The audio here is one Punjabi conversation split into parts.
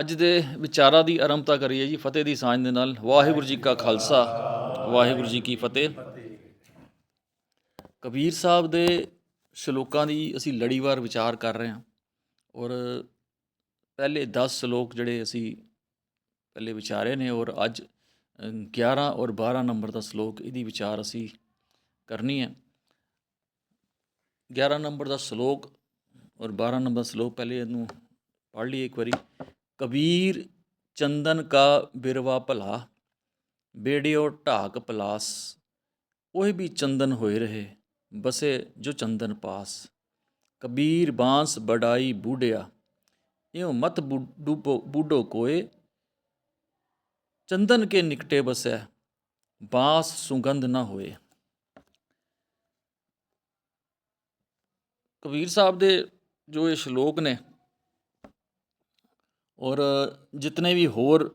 ਅੱਜ ਦੇ ਵਿਚਾਰਾਂ ਦੀ ਆਰੰਭਤਾ ਕਰੀਏ ਜੀ ਫਤਿਹ ਦੀ ਸਾਂਝ ਦੇ ਨਾਲ। ਵਾਹਿਗੁਰੂ ਜੀ ਕਾ ਖਾਲਸਾ। ਵਾਹਿਗੁਰੂ ਜੀ ਕੀ ਫਤਿਹ। ਕਬੀਰ ਸਾਹਿਬ ਦੇ ਸ਼ਲੋਕਾਂ ਦੀ ਅਸੀਂ ਲੜੀਵਾਰ ਵਿਚਾਰ ਕਰ ਰਹੇ ਹਾਂ ਔਰ ਪਹਿਲੇ 10 ਸ਼ਲੋਕ ਜਿਹੜੇ ਅਸੀਂ ਪਹਿਲੇ ਵਿਚਾਰੇ ਨੇ ਔਰ ਅੱਜ ਅ, 11 ਔਰ 12 ਨੰਬਰ ਦਾ ਸ਼ਲੋਕ ਇਹਦੀ ਵਿਚਾਰ ਅਸੀਂ ਕਰਨੀ ਹੈ। 11 ਨੰਬਰ ਦਾ ਸ਼ਲੋਕ ਔਰ 12 ਨੰਬਰ ਦਾ ਸ਼ਲੋਕ ਪਹਿਲੇ ਇਹਨੂੰ ਪੜ੍ਹ ਲਈਏ ਇੱਕ ਵਾਰੀ। ਕਬੀਰ ਚੰਦਨ ਕਾ ਬਿਰਵਾ ਭਲਾ, ਬੇੜਿਓ ਢਾਕ ਪਲਾਸ, ਉਹ ਵੀ ਚੰਦਨ ਹੋਏ ਰਹੇ, ਬਸੇ ਜੋ ਚੰਦਨ ਪਾਸ। ਕਬੀਰ ਬਾਂਸ ਬੜਾਈ ਬੂਢਿਆ, ਇਉ ਮਤ ਬੂਡੋ ਬੂਡੋ ਕੋਏ, ਚੰਦਨ ਕੇ ਨਿਕਟੇ ਬਸੈ, ਬਾਂਸ ਸੁਗੰਧ ਨਾ ਹੋਏ। ਕਬੀਰ ਸਾਹਿਬ ਦੇ ਜੋ ਇਹ ਸ਼ਲੋਕ ਨੇ ਔਰ ਜਿਤਨੇ ਵੀ ਹੋਰ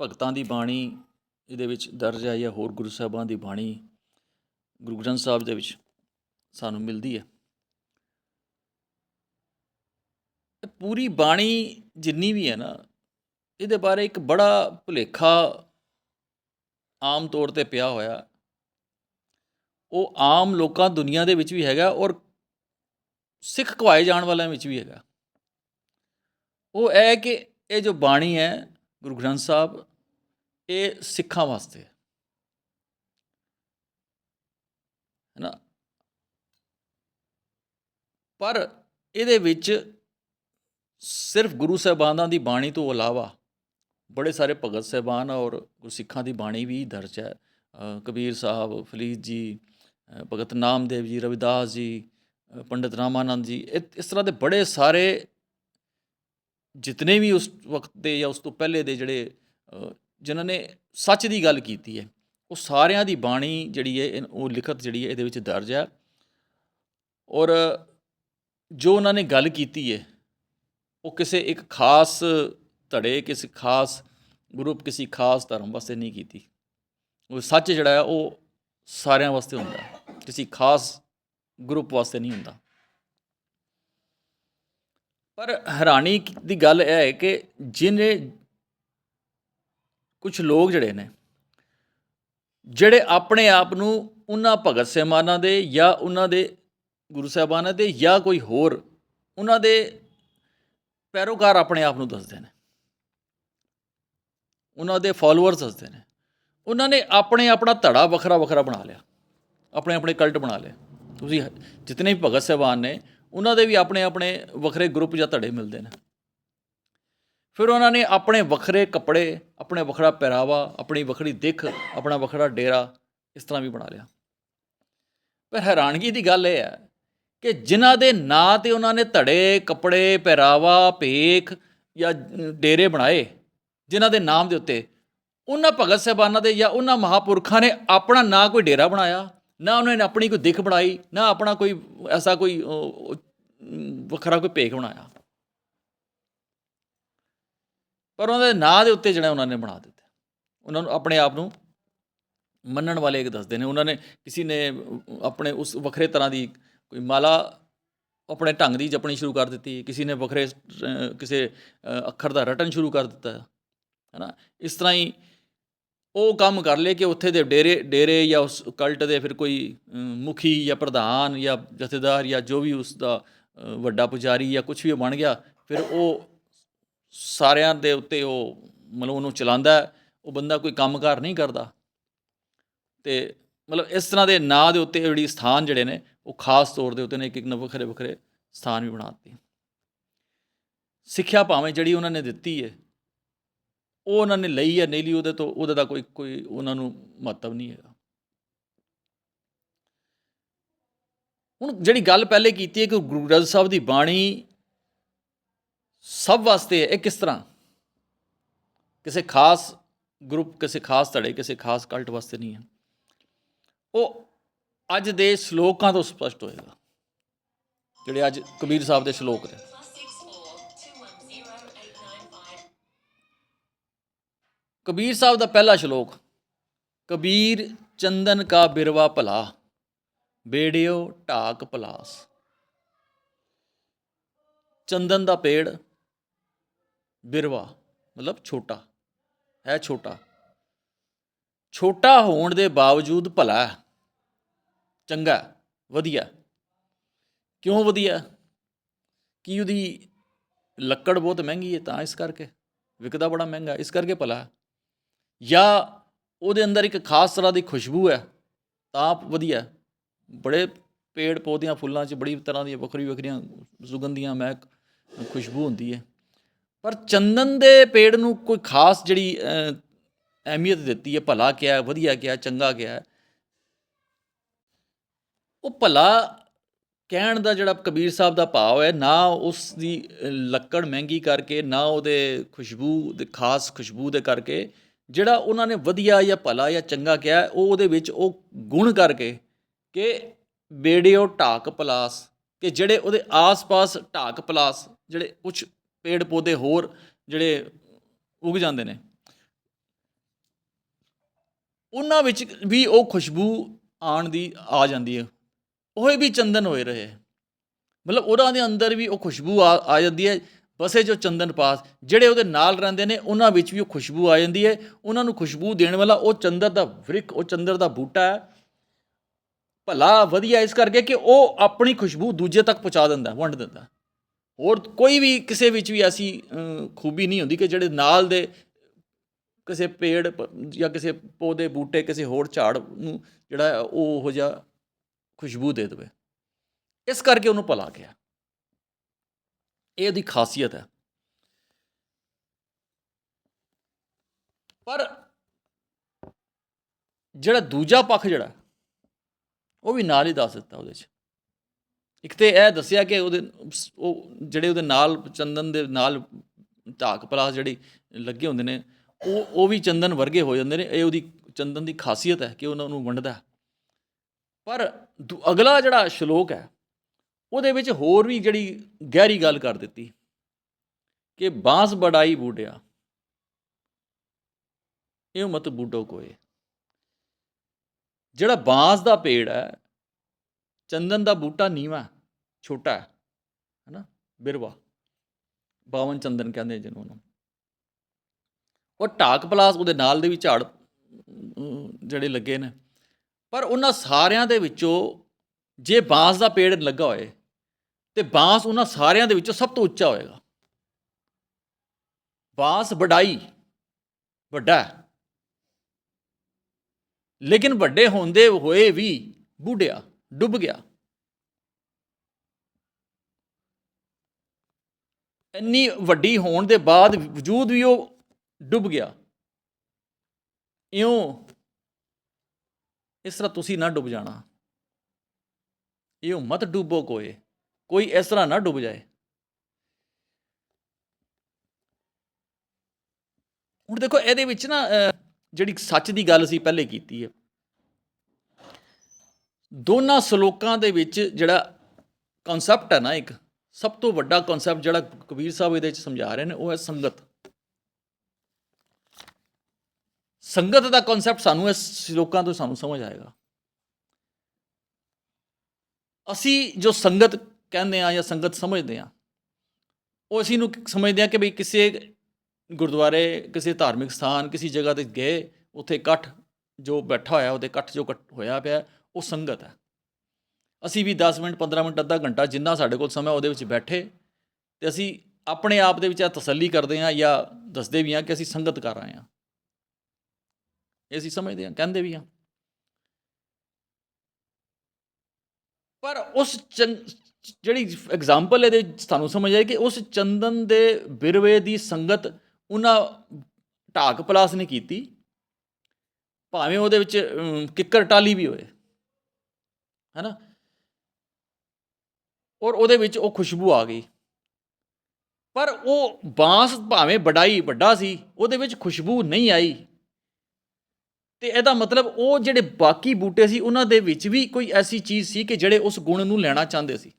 ਭਗਤਾਂ ਦੀ ਬਾਣੀ ਇਹਦੇ ਵਿੱਚ ਦਰਜ ਹੈ ਜਾਂ ਹੋਰ ਗੁਰੂ ਸਾਹਿਬਾਂ ਦੀ ਬਾਣੀ ਗੁਰੂ ਗ੍ਰੰਥ ਸਾਹਿਬ ਦੇ ਵਿੱਚ ਸਾਨੂੰ ਮਿਲਦੀ ਹੈ। ਪੂਰੀ ਬਾਣੀ ਜਿੰਨੀ ਵੀ ਹੈ ਨਾ, ਇਹਦੇ ਬਾਰੇ ਇੱਕ ਬੜਾ ਭੁਲੇਖਾ ਆਮ ਤੌਰ ਤੇ ਪਿਆ ਹੋਇਆ। ਉਹ ਆਮ ਲੋਕਾਂ ਦੁਨੀਆ ਦੇ ਵਿੱਚ ਵੀ ਹੈਗਾ ਔਰ ਸਿੱਖ ਕਵਾਏ ਜਾਣ ਵਾਲਿਆਂ ਵਿੱਚ ਵੀ ਹੈਗਾ। ਉਹ ਹੈ ਕਿ ਇਹ ਜੋ ਬਾਣੀ ਹੈ ਗੁਰੂ ਗ੍ਰੰਥ ਸਾਹਿਬ, ਇਹ ਸਿੱਖਾਂ ਵਾਸਤੇ ਹੈ। ਨਾ ਪਰ ਇਹਦੇ ਵਿੱਚ ਸਿਰਫ ਗੁਰੂ ਸਾਹਿਬਾਨਾਂ ਦੀ ਬਾਣੀ ਤੋਂ ਇਲਾਵਾ ਬੜੇ ਸਾਰੇ ਭਗਤ ਸਾਹਿਬਾਨ ਔਰ ਗੁਰਸਿੱਖਾਂ ਦੀ ਬਾਣੀ ਵੀ ਦਰਜ ਹੈ। ਕਬੀਰ ਸਾਹਿਬ ਫਲੀਦ ਜੀ ਭਗਤ ਨਾਮਦੇਵ ਜੀ, ਰਵਿਦਾਸ ਜੀ ਪੰਡਿਤ ਰਾਮਾਨੰਦ ਜੀ, ਇਹ- ਇਸ ਤਰ੍ਹਾਂ ਦੇ ਬੜੇ ਸਾਰੇ ਜਿਤਨੇ ਵੀ ਉਸ ਵਕਤ ਦੇ ਜਾਂ ਉਸ ਤੋਂ ਪਹਿਲੇ ਦੇ ਜਿਹੜੇ ਜਿਨ੍ਹਾਂ ਨੇ ਸੱਚ ਦੀ ਗੱਲ ਕੀਤੀ ਹੈ, ਉਹ ਸਾਰਿਆਂ ਦੀ ਬਾਣੀ ਜਿਹੜੀ ਹੈ, ਇਹ- ਉਹ ਲਿਖਤ ਜਿਹੜੀ ਹੈ, ਇਹਦੇ ਵਿੱਚ ਦਰਜ ਹੈ। ਔਰ ਜੋ ਉਹਨਾਂ ਨੇ ਗੱਲ ਕੀਤੀ ਹੈ, ਉਹ ਕਿਸੇ ਇੱਕ ਖਾਸ ਧੜੇ, ਕਿਸੇ ਖਾਸ ਗਰੁੱਪ, ਕਿਸੇ ਖਾਸ ਧਰਮ ਵਾਸਤੇ ਨਹੀਂ ਕੀਤੀ। ਉਹ ਸੱਚ ਜਿਹੜਾ ਹੈ, ਉਹ ਸਾਰਿਆਂ ਵਾਸਤੇ ਹੁੰਦਾ ਕਿਸੇ ਖਾਸ ਗਰੁੱਪ ਵਾਸਤੇ ਨਹੀਂ ਹੁੰਦਾ। ਪਰ ਹੈਰਾਨੀ ਦੀ ਗੱਲ ਇਹ ਹੈ ਕਿ ਜਿਹਨੇ ਕੁਝ ਲੋਕ ਜਿਹੜੇ ਨੇ, ਜਿਹੜੇ ਆਪਣੇ ਆਪ ਨੂੰ ਉਹਨਾਂ ਭਗਤ ਸਹਿਮਾਨਾਂ ਦੇ ਜਾਂ ਉਹਨਾਂ ਦੇ ਗੁਰੂ ਸਾਹਿਬਾਨਾਂ ਦੇ ਜਾਂ ਕੋਈ ਹੋਰ ਉਹਨਾਂ ਦੇ ਪੈਰੋਕਾਰ ਆਪਣੇ ਆਪ ਨੂੰ ਦੱਸਦੇ ਨੇ, ਉਹਨਾਂ ਦੇ ਫਾਲੋਅਰਸ ਦੱਸਦੇ ਨੇ, ਉਹਨਾਂ ਨੇ ਆਪਣੇ ਆਪਣਾ ਧੜਾ ਵੱਖਰਾ ਵੱਖਰਾ ਬਣਾ ਲਿਆ ਆਪਣੇ ਆਪਣੇ ਕਲਟ ਬਣਾ ਲਿਆ। ਤੁਸੀਂ ਜਿਤਨੇ ਵੀ ਭਗਤ ਸਾਹਿਬਾਨ ਨੇ ਉਹਨਾਂ ਦੇ ਵੀ ਆਪਣੇ ਆਪਣੇ ਵੱਖਰੇ ਗਰੁੱਪ ਜਾਂ ਧੜੇ ਮਿਲਦੇ ਨੇ। ਫਿਰ ਉਹਨਾਂ ਨੇ ਆਪਣੇ ਵੱਖਰੇ ਕੱਪੜੇ, ਆਪਣੇ ਵੱਖਰਾ ਪਹਿਰਾਵਾ, ਆਪਣੀ ਵੱਖਰੀ ਦਿੱਖ, ਆਪਣਾ ਵੱਖਰਾ ਡੇਰਾ ਇਸ ਤਰ੍ਹਾਂ ਵੀ ਬਣਾ ਲਿਆ। ਪਰ ਹੈਰਾਨਗੀ ਦੀ ਗੱਲ ਇਹ ਹੈ ਕਿ ਜਿਨ੍ਹਾਂ ਦੇ ਨਾਂ ਤੇ ਉਹਨਾਂ ਨੇ ਧੜੇ, ਕੱਪੜੇ, ਪਹਿਰਾਵਾ, ਭੇਖ ਜਾਂ ਡੇਰੇ ਬਣਾਏ, ਜਿਨ੍ਹਾਂ ਦੇ ਨਾਮ ਦੇ ਉੱਤੇ, ਉਹਨਾਂ ਭਗਤ ਸਾਹਿਬਾਨਾਂ ਦੇ ਜਾਂ ਉਹਨਾਂ ਮਹਾਪੁਰਖਾਂ ਨੇ ਆਪਣਾ ਨਾ ਕੋਈ ਡੇਰਾ ਬਣਾਇਆ ਨਾ ਉਹਨਾਂ ਨੇ ਆਪਣੀ ਕੋਈ ਦਿੱਖ ਬਣਾਈ, ਨਾ ਆਪਣਾ ਕੋਈ ਐਸਾ ਕੋਈ ਵੱਖਰਾ ਕੋਈ ਭੇਖ ਬਣਾਇਆ। ਪਰ ਉਹਨਾਂ ਦੇ ਨਾਂ ਦੇ ਉੱਤੇ ਜਿਹੜਾ ਉਹਨਾਂ ਨੇ ਬਣਾ ਦਿੱਤਾ। ਉਹਨਾਂ ਨੂੰ ਆਪਣੇ ਆਪ ਨੂੰ ਮੰਨਣ ਵਾਲੇ ਇੱਕ ਦੱਸਦੇ ਨੇ। ਉਹਨਾਂ ਨੇ ਕਿਸੇ ਨੇ ਆਪਣੇ ਉਸ ਵੱਖਰੇ ਤਰ੍ਹਾਂ ਦੀ ਕੋਈ ਮਾਲਾ ਆਪਣੇ ਢੰਗ ਦੀ ਜਪਣੀ ਸ਼ੁਰੂ ਕਰ ਦਿੱਤੀ। ਕਿਸੇ ਨੇ ਵੱਖਰੇ ਕਿਸੇ ਅੱਖਰ ਦਾ ਰਟਨ ਸ਼ੁਰੂ ਕਰ ਦਿੱਤਾ। ਹੈ ਨਾ ਇਸ ਤਰ੍ਹਾਂ ਹੀ ਉਹ ਕੰਮ ਕਰ ਲਏ ਕਿ ਉੱਥੇ ਦੇ ਡੇਰੇ ਡੇਰੇ ਜਾਂ ਉਸ ਕਲਟ ਦੇ ਫਿਰ ਕੋਈ ਮੁਖੀ ਜਾਂ ਪ੍ਰਧਾਨ ਜਾਂ ਜਥੇਦਾਰ ਜਾਂ ਜੋ ਵੀ ਉਸ ਦਾ ਵੱਡਾ ਪੁਜਾਰੀ ਜਾਂ ਕੁਝ ਵੀ ਬਣ ਗਿਆ, ਫਿਰ ਉਹ ਸਾਰਿਆਂ ਦੇ ਉੱਤੇ ਉਹ ਮਤਲਬ ਉਹਨੂੰ ਚਲਾਉਂਦਾ ਉਹ ਬੰਦਾ ਕੋਈ ਕੰਮਕਾਰ ਨਹੀਂ ਕਰਦਾ। ਤੇ ਮਤਲਬ ਇਸ ਤਰ੍ਹਾਂ ਦੇ ਨਾਂ ਦੇ ਉੱਤੇ ਜਿਹੜੀ ਸਥਾਨ ਜਿਹੜੇ ਨੇ, ਉਹ ਖਾਸ ਤੌਰ ਦੇ ਉੱਤੇ ਨੇ, ਇੱਕ ਇੱਕ ਵੱਖਰੇ ਵੱਖਰੇ ਸਥਾਨ ਵੀ ਬਣਾ ਦਿੱਤੇ। ਸਿੱਖਿਆ ਭਾਵੇਂ ਜਿਹੜੀ ਉਹਨਾਂ ਨੇ ਦਿੱਤੀ ਹੈ ਉਹ ਉਹਨਾਂ ਨੇ ਲਈ ਹੈ ਨਹੀਂ ਲਈ ਉਹਦੇ ਤੋਂ, ਉਹਦਾ ਦਾ ਕੋਈ ਕੋਈ ਉਹਨਾਂ ਨੂੰ ਮਹੱਤਵ ਨਹੀਂ ਹੈਗਾ। ਹੁਣ ਜਿਹੜੀ ਗੱਲ ਪਹਿਲੇ ਕੀਤੀ ਹੈ ਕਿ ਗੁਰੂ ਗ੍ਰੰਥ ਸਾਹਿਬ ਦੀ ਬਾਣੀ ਸਭ ਵਾਸਤੇ ਹੈ, ਇਹ ਕਿਸ ਤਰ੍ਹਾਂ? ਕਿਸੇ ਖਾਸ ਗਰੁੱਪ, ਕਿਸੇ ਖਾਸ ਧੜੇ, ਕਿਸੇ ਖਾਸ ਕਲਟ ਵਾਸਤੇ ਨਹੀਂ ਹੈ। ਉਹ ਅੱਜ ਦੇ ਸ਼ਲੋਕਾਂ ਤੋਂ ਸਪਸ਼ਟ ਹੋਏਗਾ, ਜਿਹੜੇ ਅੱਜ ਕਬੀਰ ਸਾਹਿਬ ਦੇ ਸ਼ਲੋਕ ਨੇ। ਕਬੀਰ ਸਾਹਿਬ ਦਾ ਪਹਿਲਾ ਸ਼ਲੋਕ, ਕਬੀਰ ਚੰਦਨ ਕਾ ਬਿਰਵਾ ਭਲਾ, ਬੇੜਿਓ ਢਾਕ ਪਲਾਸ ਚੰਦਨ ਦਾ ਪੇੜ ਬਿਰਵਾ, ਮਤਲਬ ਛੋਟਾ, ਹੈ ਛੋਟਾ ਛੋਟਾ ਹੋਣ ਦੇ ਬਾਵਜੂਦ ਭਲਾ ਚੰਗਾ ਵਧੀਆ ਕਿਉਂ ਵਧੀਆ ਹੈ? ਕੀ ਉਹਦੀ ਲੱਕੜ ਬਹੁਤ ਮਹਿੰਗੀ ਹੈ ਤਾਂ ਇਸ ਕਰਕੇ, ਵਿਕਦਾ ਬੜਾ ਮਹਿੰਗਾ, ਇਸ ਕਰਕੇ ਭਲਾ ਹੈ। ਜਾਂ ਉਹਦੇ ਅੰਦਰ ਇੱਕ ਖਾਸ ਤਰ੍ਹਾਂ ਦੀ ਖੁਸ਼ਬੂ ਹੈ, ਤਾਂ ਵਧੀਆ। ਬੜੇ ਪੇੜ ਪੌਦਿਆਂ, ਫੁੱਲਾਂ 'ਚ ਬੜੀ ਤਰ੍ਹਾਂ ਦੀਆਂ ਵੱਖਰੀ ਵੱਖਰੀਆਂ ਸੁਗੰਧੀਆਂ, ਮਹਿਕ, ਖੁਸ਼ਬੂ ਹੁੰਦੀ ਹੈ। ਪਰ ਚੰਦਨ ਦੇ ਪੇੜ ਨੂੰ ਕੋਈ ਖਾਸ ਜਿਹੜੀ ਅਹਿਮੀਅਤ ਦਿੱਤੀ ਹੈ, ਭਲਾ ਕਿਹਾ, ਵਧੀਆ ਕਿਹਾ, ਚੰਗਾ ਕਿਹਾ, ਉਹ ਭਲਾ ਕਹਿਣ ਦਾ ਜਿਹੜਾ ਕਬੀਰ ਸਾਹਿਬ ਦਾ ਭਾਵ ਹੈ, ਨਾ ਉਸ ਦੀ ਲੱਕੜ ਮਹਿੰਗੀ ਕਰਕੇ, ਨਾ ਉਹਦੇ ਖੁਸ਼ਬੂ ਦੇ, ਖਾਸ ਖੁਸ਼ਬੂ ਦੇ ਕਰਕੇ ਜਿਹੜਾ ਉਹਨਾਂ ਨੇ ਵਧੀਆ ਜਾਂ ਭਲਾ ਜਾਂ ਚੰਗਾ ਕਿਹਾ ਉਹ ਉਹਦੇ ਵਿੱਚ ਉਹ ਗੁਣ ਕਰਕੇ ਕਿ ਬੇੜਿਓ ਢਾਕ ਪਲਾਸ, ਕਿ ਜਿਹੜੇ ਉਹਦੇ ਆਸ-ਪਾਸ ਢਾਕ ਪਲਾਸ, ਜਿਹੜੇ ਕੁਝ ਪੇੜ ਪੌਦੇ ਹੋਰ ਜਿਹੜੇ ਉਗ ਜਾਂਦੇ ਨੇ, ਉਹਨਾਂ ਵਿੱਚ ਵੀ ਉਹ ਖੁਸ਼ਬੂ ਆਣ ਦੀ ਆ ਜਾਂਦੀ ਹੈ। ਉਹ ਵੀ ਚੰਦਨ ਹੋਏ ਰਹੇ। ਮਤਲਬ ਉਹਨਾਂ ਦੇ ਅੰਦਰ ਵੀ ਉਹ ਖੁਸ਼ਬੂ ਆ ਜਾਂਦੀ ਹੈ। ਵਸੇ ਜੋ ਚੰਦਨ ਪਾਸ, ਜਿਹੜੇ ਉਹਦੇ ਨਾਲ ਰਹਿੰਦੇ ਨੇ, ਉਹਨਾਂ ਵਿੱਚ ਵੀ ਉਹ ਖੁਸ਼ਬੂ ਆ ਜਾਂਦੀ ਹੈ। ਉਹਨਾਂ ਨੂੰ ਖੁਸ਼ਬੂ ਦੇਣ ਵਾਲਾ ਉਹ ਚੰਦਰ ਦਾ ਵ੍ਰਿਕ, ਉਹ ਚੰਦਰ ਦਾ ਬੂਟਾ ਹੈ। ਭਲਾ ਵਧੀਆ ਇਸ ਕਰਕੇ ਕਿ ਉਹ ਆਪਣੀ ਖੁਸ਼ਬੂ ਦੂਜੇ ਤੱਕ ਪਹੁੰਚਾ ਦਿੰਦਾ, ਵੰਡ ਦਿੰਦਾ। ਹੋਰ ਕੋਈ ਵੀ ਕਿਸੇ ਵਿੱਚ ਵੀ ਐਸੀ ਖੂਬੀ ਨਹੀਂ ਹੁੰਦੀ ਕਿ ਜਿਹੜੇ ਨਾਲ ਦੇ ਕਿਸੇ ਪੇੜ ਜਾਂ ਕਿਸੇ ਪੌਦੇ, ਬੂਟੇ, ਕਿਸੇ ਹੋਰ ਝਾੜ ਨੂੰ ਜਿਹੜਾ ਉਹ ਹੋ ਜਾ ਖੁਸ਼ਬੂ ਦੇ ਦੇਵੇ। ਇਸ ਕਰਕੇ ਉਹਨੂੰ ਭਲਾ ਕਿਹਾ ਇਹ ਉਹਦੀ ਖਾਸੀਅਤ ਹੈ। ਪਰ ਜਿਹੜਾ ਦੂਜਾ ਪੱਖ ਜਿਹੜਾ, ਉਹ ਵੀ ਨਾਲ ਹੀ ਦੱਸ ਦਿੱਤਾ ਉਹਦੇ 'ਚ। ਇੱਕ ਤੇ ਇਹ ਦੱਸਿਆ ਕਿ ਉਹਦੇ ਉਹ ਜਿਹੜੇ ਉਹਦੇ ਨਾਲ ਚੰਦਨ ਦੇ ਨਾਲ ਢਾਕ ਪਲਾਸ ਜਿਹੜੀ ਲੱਗੇ ਹੁੰਦੇ ਨੇ, ਉਹ ਉਹ ਵੀ ਚੰਦਨ ਵਰਗੇ ਹੋ ਜਾਂਦੇ ਨੇ, ਇਹ ਉਹਦੀ ਚੰਦਨ ਦੀ ਖਾਸੀਅਤ ਹੈ ਕਿ ਉਹਨਾਂ ਨੂੰ ਵੰਡਦਾ ਪਰ ਦੂ- ਅਗਲਾ ਜਿਹੜਾ ਸ਼ਲੋਕ ਹੈ ਉਹਦੇ ਵਿੱਚ ਹੋਰ ਵੀ ਜਿਹੜੀ ਗਹਿਰੀ ਗੱਲ ਕਰ ਦਿੱਤੀ ਕਿ ਬਾਂਸ ਬੜਾਈ ਬੂਟਿਆ। ਇਹ ਮਤ ਬੂਡੋ ਕੋਏ। ਜਿਹੜਾ ਬਾਂਸ ਦਾ ਪੇੜ ਹੈ, ਚੰਦਨ ਦਾ ਬੂਟਾ ਨੀਵਾ, ਛੋਟਾ ਹੈ, ਹੈਨਾ, ਬਿਰਵਾ। ਬਾਵਨ ਚੰਦਨ ਕਹਿੰਦੇ ਜਿਹਨੂੰ ਨੂੰ ਉਹ ਢਾਕ ਪਲਾਸ ਉਹਦੇ ਨਾਲ ਦੇ ਵੀ ਝਾੜ ਜਿਹੜੇ ਲੱਗੇ ਨੇ। ਪਰ ਉਹਨਾਂ ਸਾਰਿਆਂ ਦੇ ਵਿੱਚੋਂ ਜੇ ਬਾਂਸ ਦਾ ਪੇੜ ਲੱਗਾ ਹੋਏ ਤੇ ਬਾਂਸ ਉਹਨਾਂ ਸਾਰਿਆਂ ਦੇ ਵਿੱਚੋਂ ਸਭ ਤੋਂ ਉੱਚਾ ਹੋਏਗਾ। ਬਾਂਸ ਵਡਾਈ, ਵੱਡਾ ਲੇਕਿਨ ਵੱਡੇ ਹੁੰਦੇ ਹੋਏ ਵੀ ਬੁੱਢਿਆ, ਡੁੱਬ ਗਿਆ। ਇੰਨੀ ਵੱਡੀ ਹੋਣ ਦੇ ਬਾਅਦ ਵਜੂਦ ਵੀ ਉਹ ਡੁੱਬ ਗਿਆ। ਇਉਂ ਇਸ ਤਰ੍ਹਾਂ ਤੁਸੀਂ ਨਾ ਡੁੱਬ ਜਾਣਾ। ਇਉਂ ਮਤ ਡੁੱਬੋ ਕੋਏ ਕੋਈ ਇਸ ਤਰ੍ਹਾਂ ਨਾ ਡੁੱਬ ਜਾਏ। ਹੁਣ ਦੇਖੋ, ਇਹਦੇ ਵਿੱਚ ਨਾ ਜਿਹੜੀ ਸੱਚ ਦੀ ਗੱਲ ਸੀ ਪਹਿਲੇ ਕੀਤੀ ਹੈ। ਦੋਨਾਂ ਸ਼ਲੋਕਾਂ ਦੇ ਵਿੱਚ ਜਿਹੜਾ ਕਨਸੈਪਟ ਹੈ ਨਾ ਇੱਕ, ਸਭ ਤੋਂ ਵੱਡਾ ਕਨਸੈਪਟ ਜਿਹੜਾ ਕਬੀਰ ਸਾਹਿਬ ਇਹਦੇ ਵਿੱਚ ਸਮਝਾ ਰਹੇ ਨੇ, ਉਹ ਹੈ ਸੰਗਤ। ਸੰਗਤ ਦਾ ਕਨਸੈਪਟ ਸਾਨੂੰ ਇਸ ਸ਼ਲੋਕਾਂ ਤੋਂ ਸਾਨੂੰ ਸਮਝ ਆਏਗਾ। ਅਸੀਂ ਜੋ ਸੰਗਤ ਕਹਿੰਦੇ ਆ ਜਾਂ ਸੰਗਤ ਸਮਝਦੇ ਆ ਉਹ ਅਸੀਂ ਨੂੰ ਸਮਝਦੇ ਆ ਕਿ ਬਈ ਕਿਸੇ ਗੁਰਦੁਆਰੇ, ਕਿਸੇ ਧਾਰਮਿਕ ਸਥਾਨ, ਕਿਸੇ ਜਗ੍ਹਾ ਤੇ ਗਏ, ਉੱਥੇ ਇਕੱਠ ਜੋ ਬੈਠਾ ਹੋਇਆ, ਉਹਦੇ ਇਕੱਠ ਜੋ ਇਕੱਠ ਹੋਇਆ ਪਿਆ, ਉਹ ਸੰਗਤ ਹੈ। ਅਸੀਂ ਵੀ 10 ਮਿੰਟ 15 ਮਿੰਟ, ਅੱਧਾ ਘੰਟਾ ਜਿੰਨਾ ਸਾਡੇ ਕੋਲ ਸਮਾਂ ਉਹਦੇ ਵਿੱਚ ਬੈਠੇ ਤੇ ਅਸੀਂ ਆਪਣੇ ਆਪ ਦੇ ਵਿੱਚ ਇਹ ਤਸੱਲੀ ਕਰਦੇ ਹਾਂ ਜਾਂ ਦੱਸਦੇ ਵੀ ਹਾਂ ਕਿ ਅਸੀਂ ਸੰਗਤ ਕਰ ਰਹੇ ਹਾਂ। ਇਹ ਅਸੀਂ ਸਮਝਦੇ ਹਾਂ, ਕਹਿੰਦੇ ਵੀ ਹਾਂ। ਪਰ ਉਸ ਚੰ- ਜਿਹੜੀ ਐਗਜ਼ਾਮਪਲ ਇਹਦੇ ਵਿੱਚ ਤੁਹਾਨੂੰ ਸਮਝ ਆਈ ਕਿ ਉਸ ਚੰਦਨ ਦੇ ਬਿਰਵੇ ਦੀ ਸੰਗਤ ਉਹਨਾਂ ਢਾਕ ਪਲਾਸ ਨੇ ਕੀਤੀ। ਭਾਵੇਂ ਉਹਦੇ ਵਿੱਚ ਕਿੱਕਰ ਟਾਲੀ ਵੀ ਹੋਏ। ਹੈਨਾ? ਔਰ ਉਹਦੇ ਵਿੱਚ ਉਹ ਖੁਸ਼ਬੂ ਆ ਗਈ। ਪਰ ਉਹ ਬਾਂਸ ਭਾਵੇਂ ਵਡਾਈ ਵੱਡਾ ਸੀ, ਉਹਦੇ ਵਿੱਚ ਖੁਸ਼ਬੂ ਨਹੀਂ ਆਈ। ਤੇ ਇਹਦਾ ਮਤਲਬ ਉਹ ਜਿਹੜੇ ਬਾਕੀ ਬੂਟੇ ਸੀ, ਉਹਨਾਂ ਦੇ ਵਿੱਚ ਵੀ ਕੋਈ ਐਸੀ ਚੀਜ਼ ਸੀ ਕਿ ਜਿਹੜੇ ਉਸ ਗੁਣ ਨੂੰ ਲੈਣਾ ਚਾਹੁੰਦੇ ਸੀ।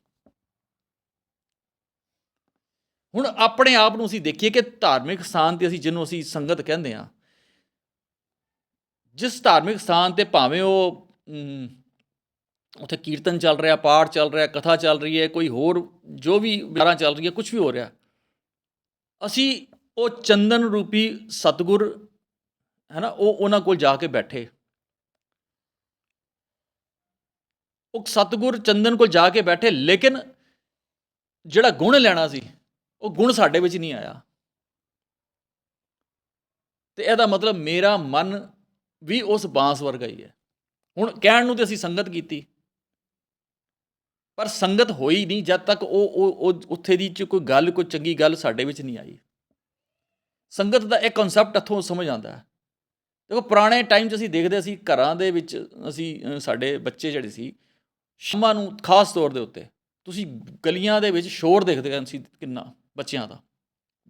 ਹੁਣ ਆਪਣੇ ਆਪ ਨੂੰ ਅਸੀਂ ਦੇਖੀਏ ਕਿ ਧਾਰਮਿਕ ਸਥਾਨ ਤੇ ਅਸੀਂ ਜਿਹਨੂੰ ਅਸੀਂ ਸੰਗਤ ਕਹਿੰਦੇ ਆ ਜਿਸ ਧਾਰਮਿਕ ਸਥਾਨ ਤੇ ਭਾਵੇਂ ਉਹ ਉੱਥੇ ਕੀਰਤਨ ਚੱਲ ਰਿਹਾ, ਪਾਠ ਚੱਲ ਰਿਹਾ, ਕਥਾ ਚੱਲ ਰਹੀ ਹੈ, ਕੋਈ ਹੋਰ ਜੋ ਵੀ ਵਿਚਾਰਾਂ ਚੱਲ ਰਹੀ ਹੈ ਕੁਝ ਵੀ ਹੋ ਰਿਹਾ, ਅਸੀਂ ਉਹ ਚੰਦਨ ਰੂਪੀ ਸਤਗੁਰ, ਹੈ ਨਾ, ਉਹ ਉਹਨਾਂ ਕੋਲ ਜਾ ਕੇ ਬੈਠੇ। ਉਹ ਸਤਗੁਰ ਚੰਦਨ ਕੋਲ ਜਾ ਕੇ ਬੈਠੇ, ਲੇਕਿਨ ਜਿਹੜਾ ਗੁਣ ਲੈਣਾ ਸੀ ਉਹ ਗੁਣ ਸਾਡੇ ਵਿੱਚ ਨਹੀਂ ਆਇਆ। ਤੇ ਇਹਦਾ ਮਤਲਬ ਮੇਰਾ ਮਨ ਵੀ ਉਸ ਬਾਂਸ ਵਰਗਾ ਹੀ ਹੈ। ਹੁਣ ਕਹਿਣ ਨੂੰ ਤੇ ਅਸੀਂ ਸੰਗਤ ਕੀਤੀ। ਪਰ ਸੰਗਤ ਹੋਈ ਨਹੀਂ ਜਦ ਤੱਕ ਉਹ ਉਹ ਉੱਥੇ ਦੀ ਚ ਕੋਈ ਗੱਲ, ਕੋਈ ਚੰਗੀ ਗੱਲ ਸਾਡੇ ਵਿੱਚ ਨਹੀਂ ਆਈ। ਸੰਗਤ ਦਾ ਇਹ ਕਨਸੈਪਟ ਇੱਥੋਂ ਸਮਝ ਆਉਂਦਾ ਹੈ। ਦੇਖੋ ਪੁਰਾਣੇ ਟਾਈਮ 'ਚ ਅਸੀਂ ਦੇਖਦੇ ਸੀ, ਘਰਾਂ ਦੇ ਵਿੱਚ ਅਸੀਂ ਸਾਡੇ ਬੱਚੇ ਜਿਹੜੇ ਸੀ, ਸ਼ਾਮਾਂ ਨੂੰ ਖਾਸ ਤੌਰ ਦੇ ਉੱਤੇ, ਤੁਸੀਂ ਗਲੀਆਂ ਦੇ ਵਿੱਚ ਸ਼ੋਰ ਦੇਖਦੇ ਸੀ ਕਿੰਨਾ। ਬੱਚਿਆਂ ਦਾ।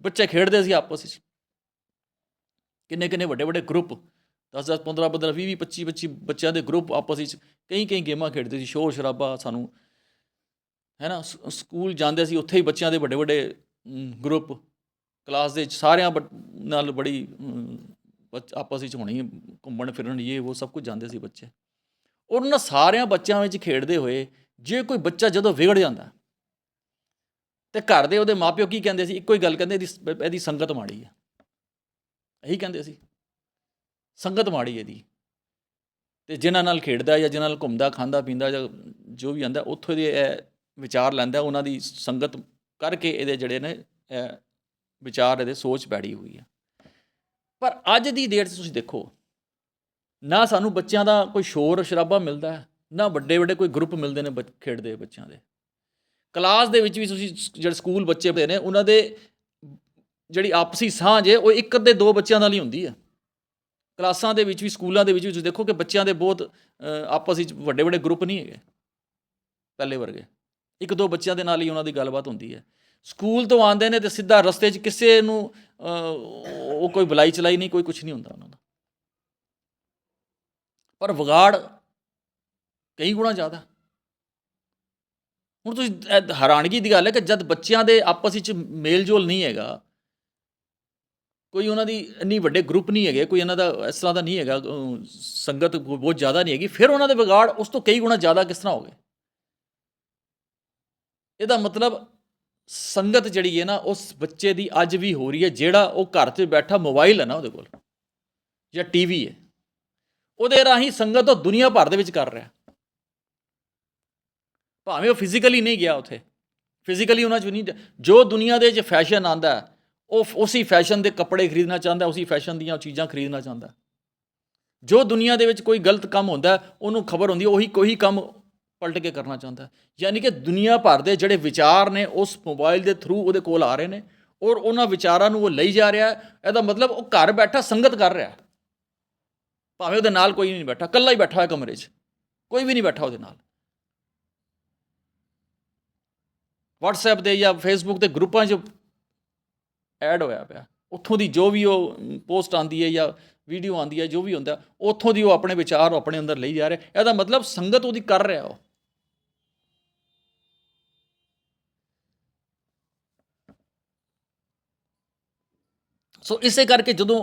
ਬੱਚੇ ਖੇਡਦੇ ਸੀ ਆਪਸ ਵਿੱਚ। ਕਿੰਨੇ ਕਿੰਨੇ ਵੱਡੇ ਵੱਡੇ ਗਰੁੱਪ 10 10 15 15 20 20 25 25 ਬੱਚਿਆਂ ਦੇ ਗਰੁੱਪ ਆਪਸ ਵਿੱਚ ਕਈ ਕਈ ਗੇਮਾਂ ਖੇਡਦੇ ਸੀ। ਸ਼ੋਰ ਸ਼ਰਾਬਾ ਸਾਨੂੰ ਹੈ ਨਾ ਸਕੂਲ ਜਾਂਦੇ ਸੀ ਉੱਥੇ ਹੀ ਬੱਚਿਆਂ ਦੇ ਵੱਡੇ ਵੱਡੇ ਗਰੁੱਪ ਕਲਾਸ ਦੇ ਸਾਰਿਆਂ ਬ- ਨਾਲ ਬੜੀ ਅਮ, ਆਪਸ ਵਿੱਚ ਹੋਣੀ ਘੁੰਮਣ ਫਿਰਨ ਇਹ ਉਹ ਸਭ ਕੁਝ ਜਾਂਦੇ ਸੀ ਬੱਚੇ। ਔਰ ਉਹਨਾਂ ਸਾਰਿਆਂ ਬੱਚਿਆਂ ਵਿੱਚ ਖੇਡਦੇ ਹੋਏ ਜੇ ਕੋਈ ਬੱਚਾ ਜਦੋਂ ਵਿਗੜ ਜਾਂਦਾ ਤੇ ਘਰ ਦੇ ਉਹਦੇ ਮਾਪਿਓ ਕੀ ਕਹਿੰਦੇ ਸੀ? ਇੱਕੋ ਹੀ ਗੱਲ ਕਹਿੰਦੇ, ਇਹਦੀ ਇਹਦੀ ਸੰਗਤ ਮਾੜੀ ਆ। ਇਹੀ ਕਹਿੰਦੇ ਸੀ। ਸੰਗਤ ਮਾੜੀ ਇਹਦੀ। ਤੇ ਜਿਨ੍ਹਾਂ ਨਾਲ ਖੇਡਦਾ ਜਾਂ ਜਿਨ੍ਹਾਂ ਨਾਲ ਘੁੰਮਦਾ, ਖਾਂਦਾ, ਪੀਂਦਾ ਜਾਂ ਜੋ ਵੀ ਆਂਦਾ, ਉੱਥੋਂ ਦੇ ਇਹ ਵਿਚਾਰ ਲੈਂਦਾ, ਉਹਨਾਂ ਦੀ ਸੰਗਤ ਕਰਕੇ ਇਹਦੇ ਜਿਹੜੇ ਨੇ, ਇਹ ਵਿਚਾਰ ਇਹਦੇ ਸੋਚ ਪੈੜੀ ਹੋਈ ਆ। ਪਰ ਅੱਜ ਦੀ ਡੇਟ 'ਚ ਤੁਸੀਂ ਦੇਖੋ, ਨਾ ਸਾਨੂੰ ਬੱਚਿਆਂ ਦਾ ਕੋਈ ਸ਼ੋਰ ਸ਼ਰਾਬਾ ਮਿਲਦਾ, ਨਾ ਵੱਡੇ ਵੱਡੇ ਕੋਈ ਗਰੁੱਪ ਮਿਲਦੇ ਨੇ ਬੱਚ- ਖੇਡਦੇ ਬੱਚਿਆਂ ਦੇ। ਕਲਾਸ ਦੇ ਵਿੱਚ ਵੀ ਤੁਸੀਂ ਜਿਹੜੇ ਸਕੂਲ ਬੱਚੇ ਪੜ੍ਹਦੇ ਨੇ, ਉਹਨਾਂ ਦੇ ਜਿਹੜੀ ਆਪਸੀ ਸਾਂਝ ਹੈ, ਉਹ ਇੱਕ ਅੱਧੇ ਦੋ ਬੱਚਿਆਂ ਨਾਲ ਹੀ ਹੁੰਦੀ ਹੈ। ਕਲਾਸਾਂ ਦੇ ਵਿੱਚ ਵੀ, ਸਕੂਲਾਂ ਦੇ ਵਿੱਚ ਵੀ ਤੁਸੀਂ ਦੇਖੋ ਕਿ ਬੱਚਿਆਂ ਦੇ ਬਹੁਤ ਆਪਸ ਵਿੱਚ ਵੱਡੇ ਵੱਡੇ ਗਰੁੱਪ ਨਹੀਂ ਹੈਗੇ, ਪਹਿਲੇ ਵਰਗੇ। ਇੱਕ ਦੋ ਬੱਚਿਆਂ ਦੇ ਨਾਲ ਹੀ ਉਹਨਾਂ ਦੀ ਗੱਲਬਾਤ ਹੁੰਦੀ ਹੈ। ਸਕੂਲ ਤੋਂ ਆਉਂਦੇ ਨੇ ਤੇ ਸਿੱਧਾ ਰਸਤੇ 'ਚ ਕਿਸੇ ਨੂੰ ਉਹ ਕੋਈ ਬੁਲਾਈ ਚਲਾਈ ਨਹੀਂ, ਕੋਈ ਕੁਝ ਨਹੀਂ ਹੁੰਦਾ ਉਹਨਾਂ ਦਾ। ਪਰ ਵਿਗਾੜ ਕਈ ਗੁਣਾ ਜ਼ਿਆਦਾ। ਹੁਣ ਤੁਸੀਂ ਹੈਰਾਨਗੀ ਦੀ ਗੱਲ ਹੈ ਕਿ ਜਦ ਬੱਚਿਆਂ ਦੇ ਆਪਸ ਵਿੱਚ ਮੇਲ ਜੋਲ ਨਹੀਂ ਹੈਗਾ, ਕੋਈ ਉਹਨਾਂ ਦੀ ਇੰਨੀ ਵੱਡੇ ਗਰੁੱਪ ਨਹੀਂ ਹੈਗੇ, ਕੋਈ ਇਹਨਾਂ ਦਾ ਇਸ ਤਰ੍ਹਾਂ ਦਾ ਨਹੀਂ ਹੈਗਾ ਸੰਗਤ ਬਹੁਤ ਜ਼ਿਆਦਾ ਨਹੀਂ ਹੈਗੀ, ਫਿਰ ਉਹਨਾਂ ਦੇ ਵਿਗਾੜ ਉਸ ਤੋਂ ਕਈ ਗੁਣਾ ਜ਼ਿਆਦਾ ਕਿਸ ਤਰ੍ਹਾਂ ਹੋ ਗਏ? ਇਹਦਾ ਮਤਲਬ ਸੰਗਤ ਜਿਹੜੀ ਹੈ ਨਾ, ਉਸ ਬੱਚੇ ਦੀ ਅੱਜ ਵੀ ਹੋ ਰਹੀ ਹੈ, ਜਿਹੜਾ ਉਹ ਘਰ 'ਚ ਬੈਠਾ ਮੋਬਾਈਲ ਹੈ ਨਾ ਉਹਦੇ ਕੋਲ ਜਾਂ ਟੀਵੀ ਹੈ, ਉਹਦੇ ਰਾਹੀਂ ਸੰਗਤ ਉਹ ਦੁਨੀਆ ਭਰ ਦੇ ਵਿੱਚ ਕਰ ਰਿਹਾ। ਭਾਵੇਂ ਉਹ ਫਿਜ਼ੀਕਲੀ ਨਹੀਂ ਗਿਆ ਉੱਥੇ। ਫਿਜ਼ੀਕਲੀ ਉਹਨਾਂ 'ਚ ਨਹੀਂ ਜੋ ਦੁਨੀਆ ਦੇ ਵਿੱਚ ਫੈਸ਼ਨ ਆਂਦਾ ਉਹ ਫ- ਉਸੇ ਫੈਸ਼ਨ ਦੇ ਕੱਪੜੇ ਖਰੀਦਣਾ ਚਾਹੁੰਦਾ, ਉਸੇ ਫੈਸ਼ਨ ਦੀਆਂ ਚੀਜ਼ਾਂ ਖਰੀਦਣਾ ਚਾਹੁੰਦਾ। ਜੋ ਦੁਨੀਆ ਦੇ ਵਿੱਚ ਕੋਈ ਗਲਤ ਕੰਮ ਹੁੰਦਾ, ਉਹਨੂੰ ਖਬਰ ਹੁੰਦੀ, ਉਹੀ ਕੋਈ ਕੰਮ ਪਲਟ ਕੇ ਕਰਨਾ ਚਾਹੁੰਦਾ। ਯਾਨੀ ਕਿ ਦੁਨੀਆ ਭਰ ਦੇ ਜਿਹੜੇ ਵਿਚਾਰ ਨੇ, ਉਸ ਮੋਬਾਈਲ ਦੇ ਥਰੂ ਉਹਦੇ ਕੋਲ ਆ ਰਹੇ ਨੇ, ਔਰ ਉਹਨਾਂ ਵਿਚਾਰਾਂ ਨੂੰ ਉਹ ਲਈ ਜਾ ਰਿਹਾ। ਇਹਦਾ ਮਤਲਬ ਉਹ ਘਰ ਬੈਠਾ ਸੰਗਤ ਕਰ ਰਿਹਾ। ਭਾਵੇਂ ਉਹਦੇ ਨਾਲ ਕੋਈ ਨਹੀਂ ਬੈਠਾ, ਇਕੱਲਾ ਹੀ ਬੈਠਾ ਹੋਇਆ ਕਮਰੇ 'ਚ। ਕੋਈ ਵੀ ਨਹੀਂ ਬੈਠਾ ਉਹਦੇ ਨਾਲ। WhatsApp ਤੇ ਜਾਂ Facebook ਤੇ ਗਰੁੱਪਾਂ 'ਚ ਐਡ ਹੋਇਆ ਪਿਆ। ਉੱਥੋਂ ਦੀ ਜੋ ਵੀ ਉਹ ਪੋਸਟ ਆਂਦੀ ਹੈ ਜਾਂ ਵੀਡੀਓ ਆਂਦੀ ਹੈ, ਜੋ ਵੀ ਹੁੰਦਾ, ਉੱਥੋਂ ਦੀ ਉਹ ਆਪਣੇ ਵਿਚਾਰ ਆਪਣੇ ਅੰਦਰ ਲਈ ਜਾ ਰਿਹਾ। ਇਹਦਾ ਮਤਲਬ ਸੰਗਤ ਉਹਦੀ ਕਰ ਰਿਹਾ ਉਹ। ਸੋ ਇਸੇ ਕਰਕੇ ਜਦੋਂ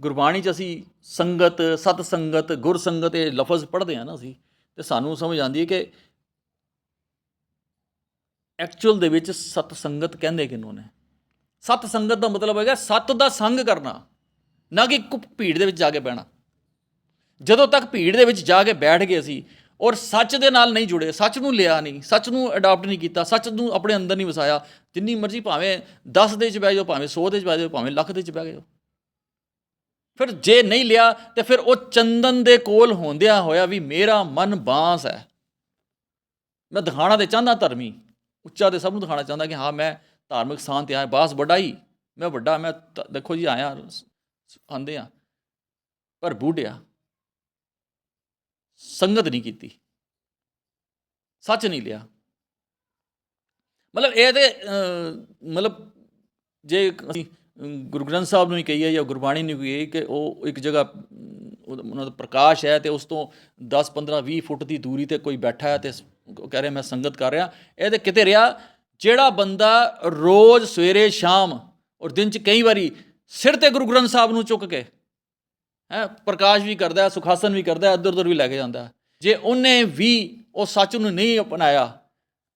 ਗੁਰਬਾਣੀ 'ਚ ਅਸੀਂ ਸੰਗਤ ਸਤ ਸੰਗਤ ਗੁਰ ਸੰਗਤ ਇਹ ਲਫ਼ਜ਼ ਪੜ੍ਹਦੇ ਆ ਨਾ ਅਸੀਂ, ਤੇ ਸਾਨੂੰ ਸਮਝ ਆਉਂਦੀ ਹੈ ਕਿ ਐਕਚੁਅਲ ਦੇ ਵਿੱਚ ਸਤ ਸੰਗਤ ਕਹਿੰਦੇ ਕਿਹਨੂੰ ਨੇ? ਸਤ ਸੰਗਤ ਦਾ ਮਤਲਬ ਹੈਗਾ ਸਤ ਦਾ ਸੰਗ ਕਰਨਾ, ਨਾ ਕਿ ਇੱਕ ਭੀੜ ਦੇ ਵਿੱਚ ਜਾ ਕੇ ਬਹਿਣਾ। ਜਦੋਂ ਤੱਕ ਭੀੜ ਦੇ ਵਿੱਚ ਜਾ ਕੇ ਬੈਠ ਗਏ ਅਸੀਂ, ਔਰ ਸੱਚ ਦੇ ਨਾਲ ਨਹੀਂ ਜੁੜੇ, ਸੱਚ ਨੂੰ ਲਿਆ ਨਹੀਂ, ਸੱਚ ਨੂੰ ਅਡਾਪਟ ਨਹੀਂ ਕੀਤਾ, ਸੱਚ ਨੂੰ ਆਪਣੇ ਅੰਦਰ ਨਹੀਂ ਵਸਾਇਆ, ਜਿੰਨੀ ਮਰਜ਼ੀ ਭਾਵੇਂ 10 ਦੇ ਚ ਬਹਿ ਜਾਓ, ਭਾਵੇਂ 100 ਦੇ ਚ ਬਹਿ ਜਾਓ, ਭਾਵੇਂ ਲੱਖ ਦੇ ਚ ਬਹਿ ਜਾਓ। ਫਿਰ ਜੇ ਨਹੀਂ ਲਿਆ, ਤੇ ਫਿਰ ਉਹ ਚੰਦਨ ਦੇ ਕੋਲ ਹੁੰਦਿਆਂ ਹੋਇਆ ਵੀ ਮੇਰਾ ਮਨ ਬਾਂਸ ਹੈ। ਮੈਂ ਦਿਖਾਣਾ ਤੇ ਚਾਹੁੰਦਾ ਧਰਮੀ। ਉੱਚਾ ਤੇ ਸਭ ਨੂੰ ਦਿਖਾਣਾ ਚਾਹੁੰਦਾ ਕਿ ਹਾਂ, ਮੈਂ ਧਾਰਮਿਕ ਸਥਾਨ ਤੇ ਆਇਆ ਬਾਸ ਵੱਡਾ ਹੀ, ਮੈਂ ਵੱਡਾ, ਮੈਂ ਦੇਖੋ ਜੀ ਆਇਆ ਆਂਦੇ ਆ, ਪਰ ਬੂਢਿਆ ਸੰਗਤ ਨਹੀਂ ਕੀਤੀ। ਸੱਚ ਨਹੀਂ ਲਿਆ। ਮਤਲਬ ਇਹ ਤੇ ਮਤਲਬ ਜੇ ਅਸੀਂ ਗੁਰੂ ਗ੍ਰੰਥ ਸਾਹਿਬ ਨੂੰ ਹੀ ਕਹੀਏ ਜਾਂ ਗੁਰਬਾਣੀ ਨੂੰ ਕਹੀਏ ਕਿ ਉਹ ਇੱਕ ਜਗ੍ਹਾ ਉਹਨਾਂ ਦਾ ਪ੍ਰਕਾਸ਼ ਹੈ ਤੇ ਉਸ ਤੋਂ 10 15 20 ਫੁੱਟ ਦੀ ਦੂਰੀ ਤੇ ਕੋਈ ਬੈਠਾ ਹੈ ਤੇ ਕਹਿ ਰਿਹਾ ਮੈਂ ਸੰਗਤ ਕਰ ਰਿਹਾ ਇਹਦੇ ਕਿਤੇ ਰਿਹਾ, ਜਿਹੜਾ ਬੰਦਾ ਰੋਜ਼ ਸਵੇਰੇ ਸ਼ਾਮ ਔਰ ਦਿਨ 'ਚ ਕਈ ਵਾਰੀ ਸਿਰ ਤੇ ਗੁਰੂ ਗ੍ਰੰਥ ਸਾਹਿਬ ਨੂੰ ਚੁੱਕ ਕੇ, ਹੈ, ਪ੍ਰਕਾਸ਼ ਵੀ ਕਰਦਾ, ਸੁਖਾਸਨ ਵੀ ਕਰਦਾ ਅਦਰ ਉਦਰ ਵੀ ਲੈ ਕੇ ਜਾਂਦਾ। ਜੇ ਉਹਨੇ ਵੀ ਉਹ ਸੱਚ ਨੂੰ ਨਹੀਂ ਅਪਣਾਇਆ,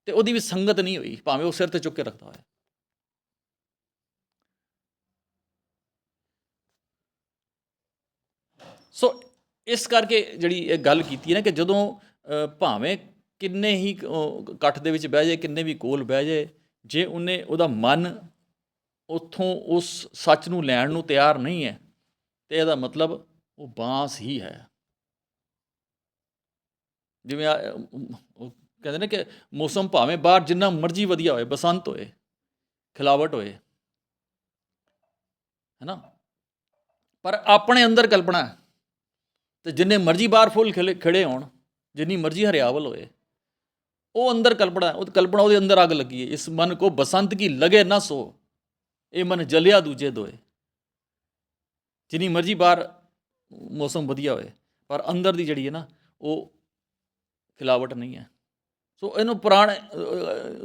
ਤੇ ਉਹਦੀ ਵੀ ਸੰਗਤ ਨਹੀਂ ਹੋਈ, ਭਾਵੇਂ ਉਹ ਸਿਰ ਤੇ ਚੁੱਕ ਕੇ ਰੱਖਦਾ ਹੋਇਆ ਸੋ, ਇਸ ਕਰਕੇ ਜਿਹੜੀ ਇਹ ਗੱਲ ਕੀਤੀ ਹੈ ਨਾ ਕਿ ਜਦੋਂ ਭਾਵੇਂ ਕਿੰਨੇ ਹੀ ਇਕੱਠ ਦੇ ਵਿੱਚ ਬਹਿ ਜਾਏ, ਕਿੰਨੇ ਵੀ ਕੋਲ ਬਹਿ ਜਾਏ, ਜੇ ਉਹਨੇ ਉਹਦਾ ਮਨ ਉਥੋਂ ਉਸ ਸੱਚ ਨੂੰ ਲੈਣ ਨੂੰ ਤਿਆਰ ਨਹੀਂ ਹੈ, ਤੇ ਇਹਦਾ ਮਤਲਬ ਉਹ ਬਾਂਸ ਹੀ ਹੈ ਜਿਵੇਂ ਕਹਿੰਦੇ ਨੇ ਕਿ ਮੌਸਮ ਭਾਵੇਂ ਬਾਹਰ ਜਿੰਨਾ ਮਰਜ਼ੀ ਵਧੀਆ ਹੋਏ, ਬਸੰਤ ਹੋਏ, ਖਿਲਾਵਟ ਹੋਏ, ਹੈਨਾ ਪਰ ਆਪਣੇ ਅੰਦਰ ਕਲਪਨਾ ਹੈ। ਤੇ ਜਿੰਨੇ ਮਰਜ਼ੀ ਬਾਹਰ ਫੁੱਲ ਖਿਲੇ ਖਿੜੇ ਹੋਣ, ਜਿੰਨੀ ਮਰਜ਼ੀ ਹਰਿਆਵਲ ਹੋਏ ਉਹ ਅੰਦਰ ਕਲਪਨਾ ਉਹ ਕਲਪਨਾ ਉਹਦੇ ਅੰਦਰ ਅੱਗ ਲੱਗੀ ਹੈ। ਇਸ ਮਨ ਕੋ ਬਸੰਤ ਕੀ ਲਗੇ ਨਾ ਸੋ, ਇਹ ਮਨ ਜਲਿਆ ਦੂਜੇ ਦੋਏ। ਜਿੰਨੀ ਮਰਜ਼ੀ ਬਾਹਰ ਮੌਸਮ ਵਧੀਆ ਹੋਏ, ਪਰ ਅੰਦਰ ਦੀ ਜਿਹੜੀ ਹੈ ਨਾ, ਉਹ ਖਿਲਾਵਟ ਨਹੀਂ ਹੈ। ਸੋ ਇਹਨੂੰ ਪੁਰਾਣ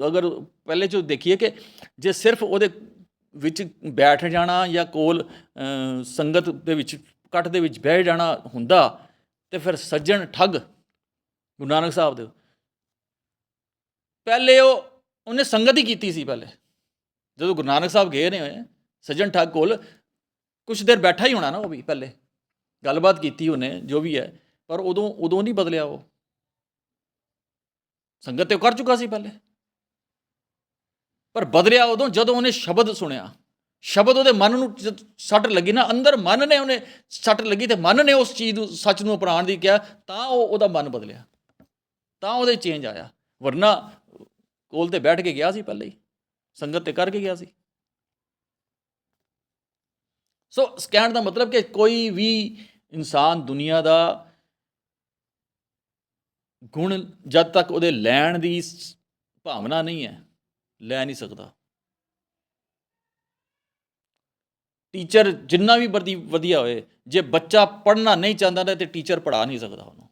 ਅਗਰ ਪਹਿਲੇ ਜੋ ਦੇਖੀਏ ਕਿ ਜੇ ਸਿਰਫ ਉਹਦੇ ਵਿੱਚ ਬੈਠ ਜਾਣਾ ਜਾਂ ਕੋਲ ਸੰਗਤ ਦੇ ਵਿੱਚ ਕੱਟ ਦੇ ਵਿੱਚ ਬਹਿ ਜਾਣਾ ਹੁੰਦਾ, ਤੇ ਫਿਰ ਸੱਜਣ ਠੱਗ, ਗੁਰੂ ਨਾਨਕ ਸਾਹਿਬ ਦੇ ਪਹਿਲੇ ਉਹ, ਉਹਨੇ ਸੰਗਤ ਹੀ ਕੀਤੀ ਸੀ ਪਹਿਲੇ। ਜਦੋਂ ਗੁਰੂ ਨਾਨਕ ਸਾਹਿਬ ਗਏ ਨੇ ਹੋਏ ਸੱਜਣ ਠੱਗ ਕੋਲ ਕੁਝ ਦੇਰ ਬੈਠਾ ਹੀ ਹੋਣਾ ਨਾ ਉਹ ਵੀ ਪਹਿਲੇ। ਗੱਲਬਾਤ ਕੀਤੀ ਉਹਨੇ, ਜੋ ਵੀ ਹੈ, ਪਰ ਉਦੋਂ ਉਦੋਂ ਨਹੀਂ ਬਦਲਿਆ ਉਹ। ਸੰਗਤ ਤੇ ਉਹ ਕਰ ਚੁੱਕਾ ਸੀ ਪਹਿਲੇ। ਪਰ ਬਦਲਿਆ ਉਦੋਂ ਜਦੋਂ ਉਹਨੇ ਸ਼ਬਦ ਸੁਣਿਆ। ਸ਼ਬਦ ਉਹਦੇ ਮਨ ਨੂੰ ਸੱਟ ਲੱਗੀ ਨਾ, ਅੰਦਰ ਮਨ ਨੇ ਉਹਨੇ ਸੱਟ ਲੱਗੀ ਤੇ ਮਨ ਨੇ ਉਸ ਚੀਜ਼ ਨੂੰ, ਸੱਚ ਨੂੰ ਅਪਣਾਉਣ ਦੀ ਕਿਹਾ, ਤਾਂ ਉਹ ਉਹਦਾ ਮਨ ਬਦਲਿਆ। ਤਾਂ ਉਹਦੇ ਚੇਂਜ ਆਇਆ। ਵਰਨਾ ਕੋਲ ਤੇ ਬੈਠ ਕੇ ਗਿਆ ਸੀ ਪਹਿਲੇ ਹੀ, ਸੰਗਤ ਤੇ ਕਰਕੇ ਗਿਆ ਸੀ। ਸੋ ਇਸ ਦਾ ਮਤਲਬ ਕਿ ਕੋਈ ਵੀ ਇਨਸਾਨ ਦੁਨੀਆ ਦਾ ਗੁਣ ਜਦ ਤੱਕ ਉਹਦੇ ਲੈਣ ਦੀ ਭਾਵਨਾ ਨਹੀਂ ਹੈ, ਲੈ ਨਹੀਂ ਸਕਦਾ। ਟੀਚਰ ਜਿੰਨਾ ਵੀ ਵਰਦੀ, ਵਧੀਆ ਹੋਏ, ਜੇ ਬੱਚਾ ਪੜ੍ਹਨਾ ਨਹੀਂ ਚਾਹੁੰਦਾ ਨਾ ਤੇ ਟੀਚਰ ਪੜ੍ਹਾ ਨਹੀਂ ਸਕਦਾ ਉਹਨੂੰ।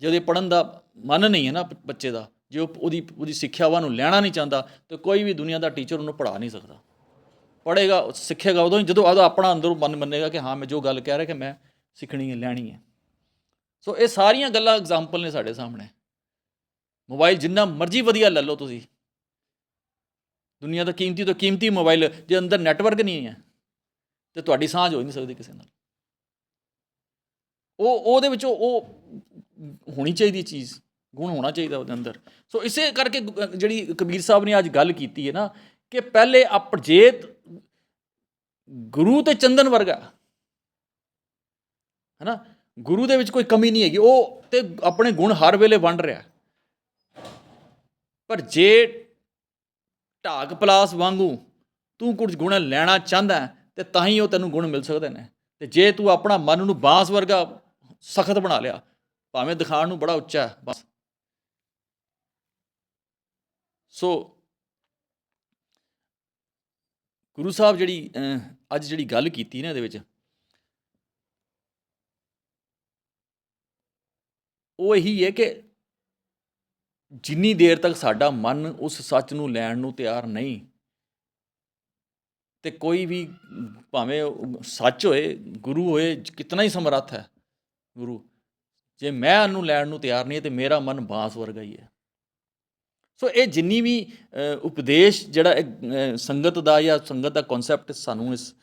ਜੇ ਉਹਦੇ ਪੜ੍ਹਨ ਦਾ ਮਨ ਨਹੀਂ ਹੈ ਨਾ ਬੱਚੇ ਦਾ, ਜੇ ਉਹ ਉਹਦੀ ਉਹਦੀ ਸਿੱਖਿਆਵਾਂ ਨੂੰ ਲੈਣਾ ਨਹੀਂ ਚਾਹੁੰਦਾ, ਤੇ ਕੋਈ ਵੀ ਦੁਨੀਆ ਦਾ ਟੀਚਰ ਉਹਨੂੰ ਪੜ੍ਹਾ ਨਹੀਂ ਸਕਦਾ। ਪੜ੍ਹੇਗਾ ਸਿੱਖੇਗਾ ਉਦੋਂ ਜਦੋਂ ਉਹਦਾ ਆਪਣਾ ਅੰਦਰੋਂ ਮਨ ਮੰਨੇਗਾ ਕਿ ਹਾਂ, ਮੈਂ ਜੋ ਗੱਲ ਕਹਿ ਰਿਹਾ ਕਿ ਮੈਂ ਸਿੱਖਣੀ ਹੈ, ਲੈਣੀ ਹੈ। ਸੋ ਇਹ ਸਾਰੀਆਂ ਗੱਲਾਂ ਐਗਜ਼ਾਮਪਲ ਨੇ ਸਾਡੇ ਸਾਹਮਣੇ। ਮੋਬਾਈਲ ਜਿੰਨਾ ਮਰਜ਼ੀ ਵਧੀਆ ਲੈ ਲਓ ਤੁਸੀਂ। ਦੁਨੀਆ ਦਾ ਕੀਮਤੀ ਤੋਂ ਕੀਮਤੀ ਮੋਬਾਈਲ, ਜੇ ਅੰਦਰ ਨੈਟਵਰਕ ਨਹੀਂ ਹੈ, ਤੇ ਤੁਹਾਡੀ ਸਾਂਝ ਹੋ ਹੀ ਨਹੀਂ ਸਕਦੀ ਕਿਸੇ ਨਾਲ। ਉਹ, ਉਹਦੇ ਵਿੱਚ ਉਹ ਹੋਣੀ ਚਾਹੀਦੀ ਚੀਜ਼, ਗੁਣ ਹੋਣਾ ਚਾਹੀਦਾ ਉਹਦੇ ਅੰਦਰ। ਸੋ ਇਸੇ ਕਰਕੇ ਗੁ- ਜਿਹੜੀ ਕਬੀਰ ਸਾਹਿਬ ਨੇ ਅੱਜ ਗੱਲ ਕੀਤੀ ਹੈ ਨਾ, ਕਿ ਪਹਿਲੇ ਅਪਜੇਤ ਗੁਰੂ ਤੇ ਚੰਦਨ ਵਰਗਾ, ਹੈਨਾ? ਗੁਰੂ ਦੇ ਵਿੱਚ ਕੋਈ ਕਮੀ ਨਹੀਂ ਹੈਗੀ। ਉਹ ਤੇ ਆਪਣੇ ਗੁਣ ਹਰ ਵੇਲੇ ਵੰਡ ਰਿਹਾ ਪਰ ਜੇ ਢਾਕ ਪਲਾਸ ਵਾਂਗੂ ਤੂੰ ਕੁਝ ਗੁਣ ਲੈਣਾ ਚਾਹੁੰਦਾ ਤੇ ਤਾਂ ਹੀ ਉਹ ਤੈਨੂੰ ਗੁਣ ਮਿਲ ਸਕਦੇ ਨੇ ਤੇ ਜੇ ਤੂੰ ਆਪਣਾ ਮਨ ਨੂੰ ਬਾਂਸ ਵਰਗਾ ਸਖਤ ਬਣਾ ਲਿਆ ਭਾਵੇਂ ਦਿਖਾਣ ਨੂੰ ਬੜਾ ਉੱਚਾ ਹੈ, ਬਸ। ਸੋ ਗੁਰੂ ਸਾਹਿਬ ਜਿਹੜੀ ਅੱਜ ਜਿਹੜੀ ਗੱਲ ਕੀਤੀ ਨਾ ਇਹਦੇ ਵਿੱਚ, ਉਹ ਇਹੀ ਹੈ ਕਿ ਜਿੰਨੀ ਦੇਰ ਤੱਕ ਸਾਡਾ ਮਨ ਉਸ ਸੱਚ ਨੂੰ ਲੈਣ ਨੂੰ ਤਿਆਰ ਨਹੀਂ, ਤੇ ਕੋਈ ਵੀ ਭਾਵੇਂ ਸੱਚ ਹੋਏ, ਗੁਰੂ ਹੋਏ, ਕਿਤਨਾ ਹੀ ਸਮਰੱਥ ਹੈ, ਗੁਰੂ। ਜੇ ਮੈਂ ਉਹਨੂੰ ਲੈਣ ਨੂੰ ਤਿਆਰ ਨਹੀਂ ਤੇ ਮੇਰਾ ਮਨ ਬਾਂਸ ਵਰਗਾ ਹੀ ਹੈ। ਸੋ ਇਹ ਜਿੰਨੀ ਵੀ ਉਪਦੇਸ਼ ਜਿਹੜਾ ਇਹ, ਸੰਗਤ ਦਾ ਜਾਂ ਸੰਗਤ ਦਾ ਕਨਸੈਪਟ ਸਾਨੂੰ ਇਸ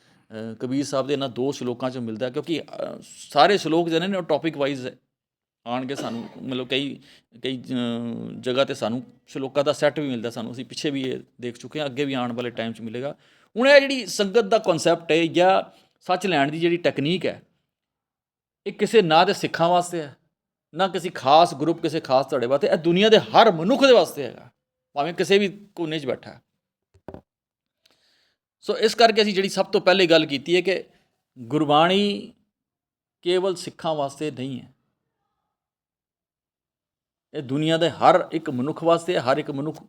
ਕਬੀਰ ਸਾਹਿਬ ਦੇ ਇਹਨਾਂ ਦੋ ਸ਼ਲੋਕਾਂ ਚੋਂ ਮਿਲਦਾ ਕਿਉਂਕਿ ਸਾਰੇ ਸ਼ਲੋਕ ਜਿਹੜੇ ਨੇ ਉਹ ਟੌਪਿਕ ਵਾਈਜ਼ ਆਣਗੇ ਸਾਨੂੰ ਮਤਲਬ ਕਈ ਕਈ ਜਗ੍ਹਾ ਤੇ ਸਾਨੂੰ ਸ਼ਲੋਕਾਂ ਦਾ ਸੈੱਟ ਵੀ ਮਿਲਦਾ ਸਾਨੂੰ ਅਸੀਂ ਪਿੱਛੇ ਵੀ ਇਹ ਦੇਖ ਚੁੱਕੇ ਹਾਂ ਅੱਗੇ ਵੀ ਆਉਣ ਵਾਲੇ ਟਾਈਮ 'ਚ ਮਿਲੇਗਾ। ਹੁਣ ਇਹ ਜਿਹੜੀ ਸੰਗਤ ਦਾ ਕਨਸੈਪਟ ਹੈ ਜਾਂ ਸੱਚ ਲੈਣ ਦੀ ਜਿਹੜੀ ਟੈਕਨੀਕ ਹੈ ਇਹ ਕਿਸੇ ਨਾ ਦੇ ਸਿੱਖਾਂ ਵਾਸਤੇ ਹੈ। ਨਾ ਕਿਸੇ ਖਾਸ ਗਰੁੱਪ ਕਿਸੇ ਖਾਸ ਤੁਹਾਡੇ ਵਾਸਤੇ, ਇਹ ਦੁਨੀਆ ਦੇ ਹਰ ਮਨੁੱਖ ਦੇ ਵਾਸਤੇ ਹੈਗਾ। ਭਾਵੇਂ ਕਿਸੇ ਵੀ ਕੋਨੇ 'ਚ ਬੈਠਾ ਸੋ ਇਸ ਕਰਕੇ ਅਸੀਂ ਜਿਹੜੀ ਸਭ ਤੋਂ ਪਹਿਲੇ ਗੱਲ ਕੀਤੀ ਹੈ ਕਿ ਗੁਰਬਾਣੀ ਕੇਵਲ ਸਿੱਖਾਂ ਵਾਸਤੇ ਨਹੀਂ ਹੈ। ਇਹ ਦੁਨੀਆ ਦੇ ਹਰ ਇੱਕ ਮਨੁੱਖ ਵਾਸਤੇ ਹਰ ਇੱਕ ਮਨੁੱਖ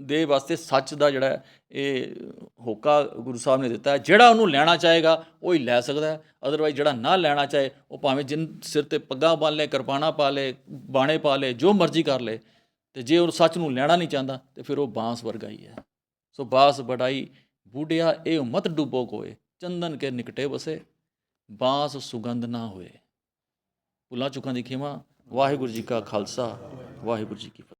ਦੇ ਵਾਸਤੇ ਸੱਚ ਦਾ ਜਿਹੜਾ ਇਹ ਹੋਕਾ ਗੁਰੂ ਸਾਹਿਬ ਨੇ ਦਿੱਤਾ ਹੈ। ਜਿਹੜਾ ਉਹਨੂੰ ਲੈਣਾ ਚਾਹੇਗਾ, ਉਹ ਹੀ ਲੈ ਸਕਦਾ ਹੈ। ਅਦਰਵਾਈਜ਼ ਜਿਹੜਾ ਨਾ ਲੈਣਾ ਚਾਹੇ, ਉਹ ਭਾਵੇਂ ਜਿੰਨ ਸਿਰ ਤੇ ਪੱਗਾਂ ਬੰਨ ਲੇ, ਕਿਰਪਾਨਾਂ ਪਾ ਲੇ, ਬਾਣੇ ਪਾ ਲੇ, ਜੋ ਮਰਜ਼ੀ ਕਰ ਲੇ, ਤੇ ਜੇ ਉਹ ਸੱਚ ਨੂੰ ਲੈਣਾ ਨਹੀਂ ਚਾਹੁੰਦਾ, ਤੇ ਫਿਰ ਉਹ ਬਾਂਸ ਵਰਗਾ ਹੀ ਹੈ। ਸੋ ਬਾਸ ਬੜਾਈ ਬੂਢਿਆ, ਇਹ ਮਤ ਡੁੱਬੋ ਕੋਏ, ਚੰਦਨ ਕੇ ਨਿਕਟੇ ਵਸੇ, ਬਾਂਸ ਸੁਗੰਧ ਨਾ ਹੋਏ। ਭੁੱਲਾਂ ਚੁੱਕਾਂ ਦੀ ਖਿਮਾ, ਵਾਹਿਗੁਰੂ ਜੀ ਕਾ ਖਾਲਸਾ, ਵਾਹਿਗੁਰੂ ਜੀ ਕੀ ਫਤਿਹ।